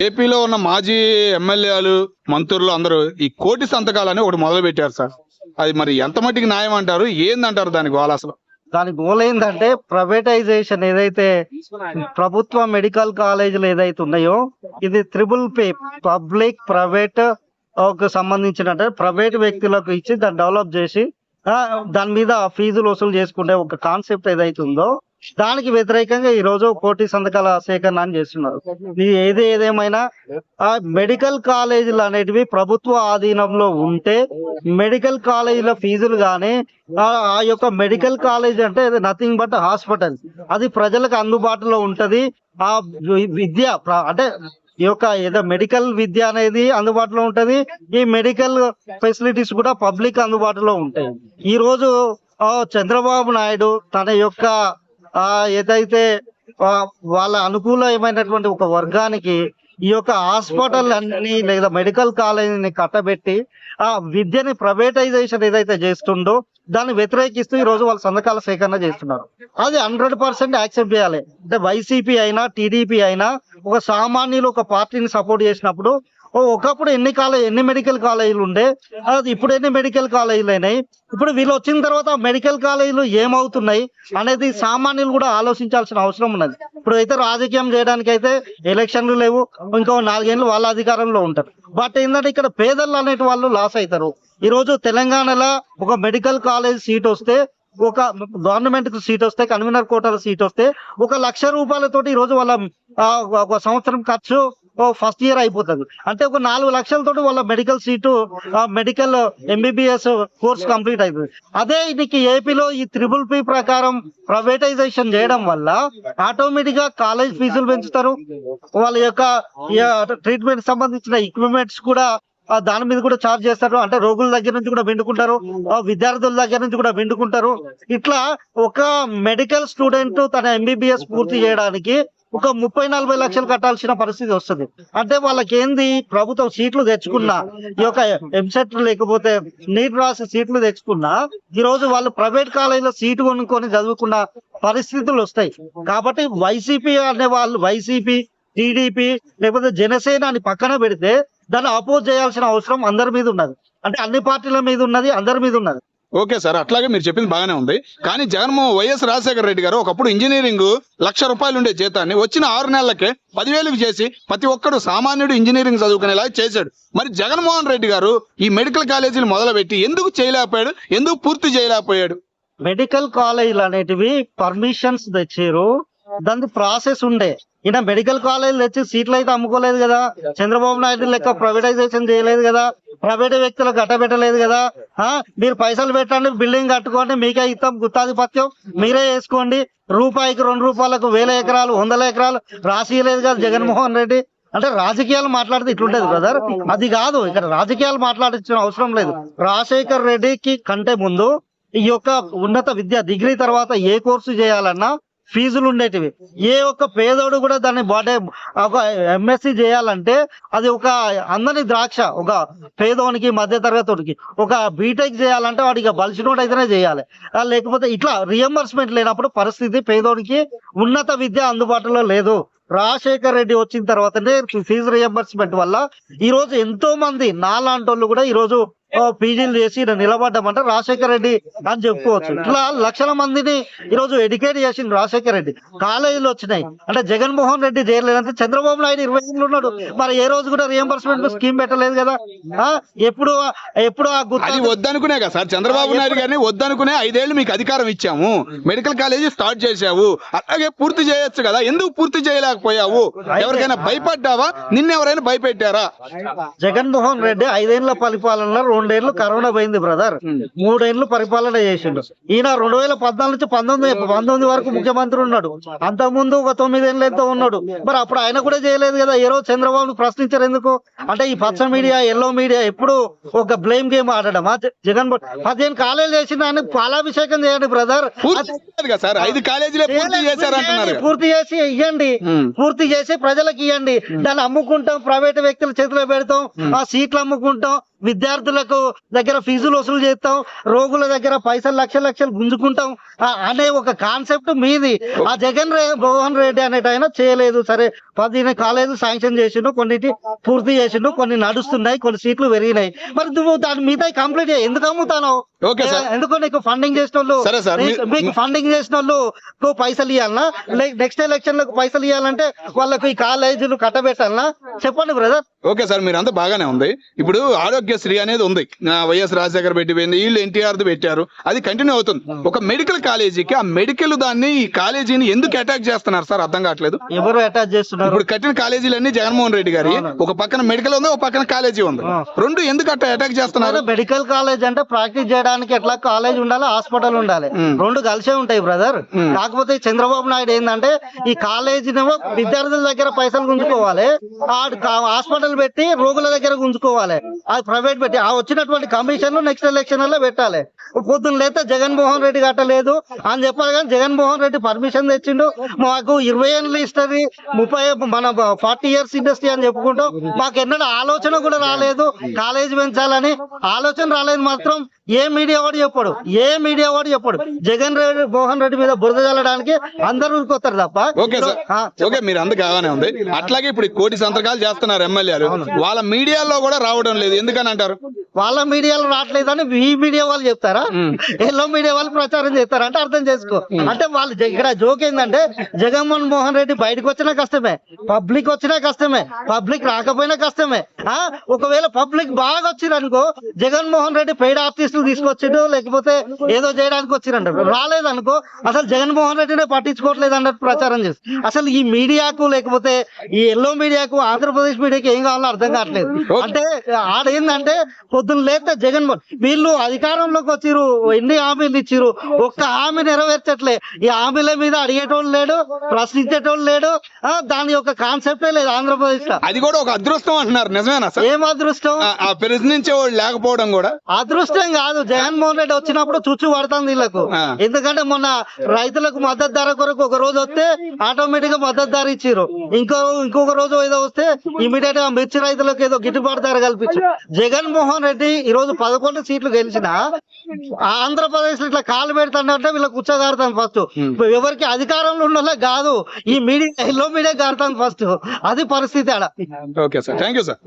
ఏపీలో ఉన్న మాజీ ఎమ్మెల్యేలు మంత్రులు అందరూ ఈ కోటి సంతకాలని ఒకటి మొదలు పెట్టారు సార్. అది మరి ఎంత మట్టికి న్యాయం అంటారు? ఏందంటారు దానికి వాళ్ళ అసలు? దాని గోల్ ఏంటంటే ప్రైవేటైజేషన్ ఏదైతే ప్రభుత్వ మెడికల్ కాలేజీలు ఏదైతే ఉన్నాయో ఇది త్రిబుల్ పే పబ్లిక్ ప్రైవేట్ సంబంధించిన అంటే ప్రైవేట్ వ్యక్తులకు ఇచ్చి దాన్ని డెవలప్ చేసి దాని మీద ఫీజులు వసూలు చేసుకునే ఒక కాన్సెప్ట్ ఏదైతే ఉందో దానికి వ్యతిరేకంగా ఈ రోజు కోటి సంతకాల సేకరణ అని చేస్తున్నారు. ఇది ఏది ఏదేమైనా ఆ మెడికల్ కాలేజీలు అనేటివి ప్రభుత్వ ఆధీనంలో ఉంటే మెడికల్ కాలేజీల ఫీజులు కానీ ఆ యొక్క మెడికల్ కాలేజ్ అంటే నథింగ్ బట్ హాస్పిటల్. అది ప్రజలకు అందుబాటులో ఉంటది. ఆ విద్య అంటే ఈ యొక్క ఏదో మెడికల్ విద్య అనేది అందుబాటులో ఉంటది. ఈ మెడికల్ ఫెసిలిటీస్ కూడా పబ్లిక్ అందుబాటులో ఉంటాయి. ఈ రోజు చంద్రబాబు నాయుడు తన యొక్క ఆ ఏదైతే వాళ్ళ అనుకూలమైనటువంటి ఒక వర్గానికి ఈ యొక్క హాస్పిటల్ అన్ని లేదా మెడికల్ కాలేజీని కట్టబెట్టి ఆ విద్యని ప్రైవేటైజేషన్ ఏదైతే చేస్తుండో దాన్ని వ్యతిరేకిస్తూ ఈ రోజు వాళ్ళ సంతకాల సేకరణ చేస్తున్నారు. అది హండ్రెడ్ పర్సెంట్ యాక్సెప్ట్ చేయాలి. అంటే వైసీపీ అయినా టీడీపీ అయినా ఒక సామాన్యులు ఒక పార్టీని సపోర్ట్ చేసినప్పుడు ఒకప్పుడు ఎన్ని కాలేజ్ ఎన్ని మెడికల్ కాలేజీలు ఉండే అది ఇప్పుడు ఎన్ని మెడికల్ కాలేజీలు అయినాయి? ఇప్పుడు వీళ్ళు వచ్చిన తర్వాత మెడికల్ కాలేజీలు ఏమవుతున్నాయి అనేది సామాన్యులు కూడా ఆలోచించాల్సిన అవసరం ఉన్నది. ఇప్పుడు అయితే రాజకీయం చేయడానికి అయితే ఎలక్షన్లు లేవు ఇంకో నాలుగేళ్ళు వాళ్ళ అధికారంలో ఉంటారు. బట్ ఏంటంటే ఇక్కడ పేదలు అనేటి వాళ్ళు లాస్ అవుతారు ఈ రోజు తెలంగాణలో ఒక మెడికల్ కాలేజ్ సీట్ వస్తే ఒక గవర్నమెంట్కు సీట్ వస్తే కన్వీనర్ కోటాల సీట్ వస్తే ఒక లక్ష రూపాయలతోటి ఈ రోజు వాళ్ళ ఒక సంవత్సరం ఖర్చు ఫస్ట్ ఇయర్ అయిపోతుంది. అంటే ఒక నాలుగు లక్షలతో వాళ్ళ medical seat medical MBBS course complete అవుతుంది అదే నీకు ఏపీలో ఈ త్రిబుల్ పి ప్రకారం ప్రైవేటైజేషన్ చేయడం వల్ల ఆటోమేటిక్గా కాలేజ్ ఫీజులు పెంచుతారు. వాళ్ళ యొక్క ట్రీట్మెంట్ సంబంధించిన ఎక్విప్మెంట్స్ కూడా దాని మీద కూడా చార్జ్ చేస్తారు. అంటే రోగుల దగ్గర నుంచి కూడా విండుకుంటారు విద్యార్థుల దగ్గర నుంచి కూడా విండుకుంటారు ఇట్లా ఒక మెడికల్ స్టూడెంట్ తన ఎంబీబీఎస్ పూర్తి చేయడానికి ఒక ముప్పై నలభై లక్షలు కట్టాల్సిన పరిస్థితి వస్తుంది. అంటే వాళ్ళకి ఏంది ప్రభుత్వం సీట్లు తెచ్చుకున్నా ఈ యొక్క ఎంసెట్ లేకపోతే నీట్ రాసి సీట్లు తెచ్చుకున్నా ఈ రోజు వాళ్ళు ప్రైవేట్ కాలేజీలో సీటు కొనుక్కొని చదువుకున్న పరిస్థితులు వస్తాయి. కాబట్టి వైసీపీ అనే వాళ్ళు వైసీపీ టీడీపీ లేకపోతే జనసేన అని పక్కన పెడితే దాన్ని అపోజ్ చేయాల్సిన అవసరం అందరి మీద ఉన్నది. అంటే అన్ని పార్టీల మీద ఉన్నది అందరి మీద ఉన్నది. ఓకే సార్ అట్లాగే మీరు చెప్పింది బాగానే ఉంది. కానీ జగన్మోహన్ వైఎస్ రాజశేఖర రెడ్డి గారు ఒకప్పుడు ఇంజనీరింగ్ లక్ష రూపాయలు ఉండే జీతాన్ని వచ్చిన ఆరు నెలలకే పదివేలకు చేసి ప్రతి ఒక్కడు సామాన్యుడు ఇంజనీరింగ్ చదువుకునేలా చేశాడు. మరి జగన్మోహన్ రెడ్డి గారు ఈ మెడికల్ కాలేజీలు మొదలుపెట్టి ఎందుకు చేయలేకపోయాడు? ఎందుకు పూర్తి చేయలేకపోయాడు? మెడికల్ కాలేజీలు అనేటివి పర్మిషన్స్ తెచ్చారు దాని ప్రాసెస్ ఉండే. ఈయన మెడికల్ కాలేజ్ తెచ్చి సీట్లు అయితే అమ్ముకోలేదు కదా. చంద్రబాబు నాయుడు లెక్క ప్రైవేటైజేషన్ చేయలేదు కదా. ప్రైవేట్ వ్యక్తులకు అట్టబెట్టలేదు కదా. మీరు పైసలు పెట్టండి బిల్డింగ్ కట్టుకోండి మీకే ఇస్తాం గుత్తాధిపత్యం. మీరే వేసుకోండి. రూపాయికి రెండు రూపాయలకు వేల ఎకరాలు వందల ఎకరాలు రాసియలేదు కదా జగన్మోహన్ రెడ్డి. అంటే రాజకీయాలు మాట్లాడితే ఇట్లుంటది బ్రదర్ అది కాదు ఇక్కడ రాజకీయాలు మాట్లాడించిన అవసరం లేదు. రాజశేఖర్ రెడ్డికి కంటే ముందు ఈ యొక్క ఉన్నత విద్య డిగ్రీ తర్వాత ఏ కోర్సు చేయాలన్నా ఫీజులు ఉండేటివి. ఏ ఒక్క పేదోడు కూడా దాన్ని బాటే ఒక ఎంఎస్సి చేయాలంటే అది ఒక అందని ద్రాక్ష ఒక పేదోనికి మధ్య తరగతికి ఒక బీటెక్ చేయాలంటే వాడికి బలిసినోడు అయితేనే చేయాలి. లేకపోతే ఇట్లా రియంబర్స్మెంట్ లేనప్పుడు పరిస్థితి పేదోనికి ఉన్నత విద్య అందుబాటులో లేదు. రాజశేఖర్ రెడ్డి వచ్చిన తర్వాతనే ఫీజు రియంబర్స్మెంట్ వల్ల ఈరోజు ఎంతో మంది నాలాంటి వాళ్ళు కూడా ఈరోజు పీజీలు చేసి నిలబడ్డామంటే రాజశేఖర్ రెడ్డి అని చెప్పుకోవచ్చు. ఇట్లా లక్షల మందిని ఈ రోజు ఎడ్యుకేట్ చేసింది రాజశేఖర్ రెడ్డి. కాలేజీలు వచ్చినాయి. అంటే జగన్మోహన్ రెడ్డి చేయలేదంటే చంద్రబాబు నాయుడు ఇరవై ఏళ్ళు ఉన్నాడు. మరి ఏ రోజు కూడా రియంబర్స్మెంట్ స్కీమ్ పెట్టలేదు కదా? ఎప్పుడు ఎప్పుడు ఆ గుర్తు వద్దనుకునే కదా సార్. చంద్రబాబు నాయుడు గారిని వద్దనుకునే ఐదేళ్ళు మీకు అధికారం ఇచ్చాము. మెడికల్ కాలేజీ స్టార్ట్ చేశావు. అలాగే పూర్తి చేయొచ్చు కదా. ఎందుకు పూర్తి చేయలేకపోయావు? ఎవరికైనా భయపడ్డావా? నిన్నెవరైనా భయపెట్టారా? జగన్మోహన్ రెడ్డి ఐదేళ్ళ పరిపాలనలో రెండేళ్ళు కరోనా పోయింది బ్రదర్. మూడేళ్ళు పరిపాలన చేసిండు. ఈయన రెండు వేల పద్నాలుగు నుంచి పంతొమ్మిది పంతొమ్మిది వరకు ముఖ్యమంత్రి ఉన్నాడు. అంతకుముందు ఒక తొమ్మిదేళ్ళు ఎంతో ఉన్నాడు. మరి అప్పుడు ఆయన కూడా చేయలేదు కదా. ఏ రోజు చంద్రబాబు ప్రశ్నించారు ఎందుకు? అంటే ఈ పచ్చ మీడియా ఎల్లో మీడియా ఎప్పుడు ఒక బ్లేమ్ గేమ్ ఆడడమా? జ- జగన్ పదిహేను కాలేజీలు చేసిన ఆయన పాలాభిషేకం చేయండి బ్రదర్. పూర్తి చేయలేదు కదా సార్? ఐదు కాలేజీలే పూర్తి చేసి ఇవ్వండి. పూర్తి చేసి ప్రజలకు ఇవ్వండి దాన్ని అమ్ముకుంటాం ప్రైవేట్ వ్యక్తుల చేతిలో పెడతాం ఆ సీట్లు అమ్ముకుంటాం. విద్యార్థులకు దగ్గర ఫీజులు వసూలు చేస్తాం రోగుల దగ్గర పైసలు లక్ష లక్షలు గుంజుకుంటాం. అనే ఒక కాన్సెప్ట్ మీది. ఆ జగన్ రే మోహన్ రెడ్డి అనేట ఆయన చేయలేదు. సరే పదిహేను కాలేదు శాంక్షన్ చేసిండు కొన్నిటి పూర్తి చేసిండు కొన్ని నడుస్తున్నాయి కొన్ని సీట్లు పెరిగినాయి. మరి నువ్వు దాని మీద కంప్లీట్ ఎందుకు అమ్ముతాను? Okay sir. ఎందుకు నీకు ఫండింగ్ చేసిన వాళ్ళు సరే సార్, మీకు- ఫండింగ్ చేసిన వాళ్ళు పైసలు ఇవ్వాలనా నెక్స్ట్ ఎలక్షన్లకు పైసలు ఇవ్వాలంటే వాళ్ళకు ఈ కాలేజీలు కట్టబెట్టాలనా? చెప్పండి బ్రదర్ ఓకే సార్ మీరు అంతా బాగానే ఉంది. ఇప్పుడు ఆరోగ్యశ్రీ అనేది ఉంది. వైఎస్ రాజశేఖర్ పెట్టి పోయింది వీళ్ళు ఎన్టీఆర్ పెట్టారు. అది కంటిన్యూ అవుతుంది. ఒక మెడికల్ కాలేజీకి ఆ మెడికల్ దాన్ని ఈ కాలేజీని ఎందుకు అటాక్ చేస్తున్నారు సార్? అర్థం కావట్లేదు. ఎవరు అటాచ్ చేస్తున్నారు? ఇప్పుడు కట్టిన కాలేజీలన్నీ జగన్మోహన్ రెడ్డి గారి. ఒక పక్కన మెడికల్ ఉంది ఒక పక్కన కాలేజీ ఉంది. రెండు ఎందుకు అట్లా అటాక్ చేస్తున్నారు? మెడికల్ కాలేజ్ అంటే ప్రాక్టీస్ చేయడానికి ఎట్లా కాలేజ్ ఉండాలి హాస్పిటల్ ఉండాలి. రెండు కలిసే ఉంటాయి బ్రదర్. కాకపోతే చంద్రబాబు నాయుడు ఏంటంటే ఈ కాలేజీనేమో విద్యార్థుల దగ్గర పైసలు గుంజుకోవాలి. ఆ హాస్పిటల్ పెట్టి రోగుల దగ్గర గుంజుకోవాలి. అది ప్రైవేట్ పెట్టి ఆ వచ్చినటువంటి కమిషన్ నెక్స్ట్ ఎలక్షన్లో పెట్టాలి. పొద్దున్న లేతే జగన్మోహన్ రెడ్డి కట్టలేదు అని చెప్పాలి కానీ జగన్మోహన్ రెడ్డి పర్మిషన్ తెచ్చిండు. మాకు ఇరవై ఏళ్ళు హిస్టరీ ముప్పై మన ఫార్టీ ఇయర్స్ ఇండస్ట్రీ అని చెప్పుకుంటూ మాకు ఎన్నడూ ఆలోచన కూడా రాలేదు. కాలేజ్ పెంచాలని ఆలోచన రాలేదు మాత్రం. ఏ మీడియా వాడు చెప్పాడు. ఏ మీడియా వాడు చెప్పాడు. జగన్ రెడ్డి మోహన్ రెడ్డి మీద బురద చల్లడానికి అందరూ ఊరుకొస్తారు తప్ప ఓకే సార్. ఆ, ఓకే మీరు కాగానే ఉంది. అట్లాగే ఇప్పుడు కోటి సంతకాలు చేస్తున్నారు ఎమ్మెల్యేలు. వాళ్ళ మీడియాలో కూడా రావడం లేదు. ఎందుకని అంటారు? వాళ్ళ మీడియాలో రావట్లేదని ఈ మీడియా వాళ్ళు చెప్తారా? ఎల్లో మీడియా వాళ్ళు ప్రచారం చేస్తారా అంటే అర్థం చేసుకో. అంటే వాళ్ళు ఇక్కడ జోక్ ఏంటంటే జగన్మోహన్ మోహన్ రెడ్డి బయటకు వచ్చినా కష్టమే. పబ్లిక్ వచ్చినా కష్టమే. పబ్లిక్ రాకపోయినా కష్టమే. ఆ ఒకవేళ పబ్లిక్ బాగా వచ్చిరనుకో జగన్మోహన్ రెడ్డి పెయిడ్ ఆర్టిస్టులు తీసుకొచ్చిండు లేకపోతే ఏదో చేయడానికి వచ్చిరంట రాలేదనుకో అసలు జగన్మోహన్ రెడ్డినే పట్టించుకోవట్లేదు అన్నట్టు ప్రచారం చేస్తారు అసలు ఈ మీడియాకు లేకపోతే ఈ ఎల్లో మీడియాకు ఆంధ్రప్రదేశ్ మీడియాకి ఏం కావాలో అర్థం కావట్లేదు. అంటే ఆడేందంటే పొద్దున్న లేస్తే జగన్మోహన్ వీళ్ళు అధికారంలోకి వచ్చిరు ఎన్ని హామీలు ఇచ్చిరు ఒక్క హామీ నెరవేర్చట్లే. ఈ హామీల మీద అడిగేటోళ్ళు లేడు ప్రశ్నించేటోళ్ళు లేడు దాని యొక్క కాన్సెప్టే లేదు ఆంధ్రప్రదేశ్లో అది కూడా ఒక అదృష్టం అంటున్నారు. నిజమేనా ఏం అదృష్టం? ప్రశ్నించే వాళ్ళు లేకపోవడం కూడా. అదృష్టం కాదు జగన్మోహన్ రెడ్డి వచ్చినప్పుడు చుచ్చు పడుతుంది వీళ్ళకు. ఎందుకంటే మొన్న రైతులకు మద్దతు ధర కొరకు ఒక రోజు వస్తే ఆటోమేటిక్గా మద్దతు ధర ఇచ్చిర్రు. ఇంకో ఇంకొక రోజు ఏదో వస్తే ఇమీడియట్గా మిర్చి రైతులకు ఏదో గిట్టుబాటు ధర కల్పించారు. జగన్మోహన్ రెడ్డి ఈ రోజు పదకొండు సీట్లు గెలిచిన ఆంధ్రప్రదేశ్లో ఇట్లా కాలు పెడతాడంటే వీళ్ళకి ఉచ్చగారుతాను ఫస్ట్. ఎవరికి అధికారంలో ఉండాలో కాదు. ఈ మీడియా ఎల్లో మీడియా గారుతాను ఫస్ట్. అది పరిస్థితి ఆడ. Okay sir. Thank you sir